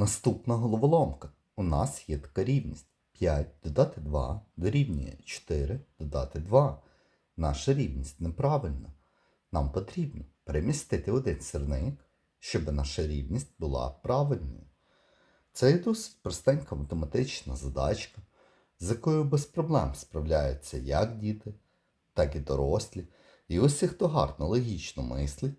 Наступна головоломка. У нас є така рівність. 5 додати 2 дорівнює 4 додати 2. Наша рівність неправильна. Нам потрібно перемістити один сірник, щоб наша рівність була правильною. Це є досить простенька математична задачка, з якою без проблем справляються як діти, так і дорослі. І усі, хто гарно логічно мислить,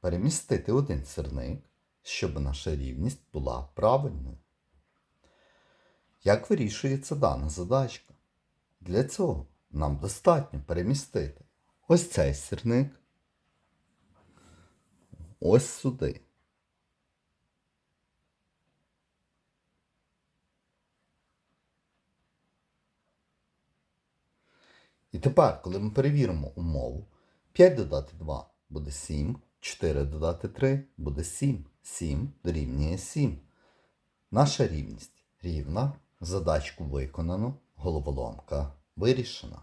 перемістити один сірник, щоб наша рівність була правильною. Як вирішується дана задачка? Для цього нам достатньо перемістити ось цей сірник ось сюди. І тепер, коли ми перевіримо умову, 5 додати 2 буде 7, 4 додати 3 буде 7, 7 дорівнює 7. Наша рівність рівна, задачку виконано, головоломка вирішена.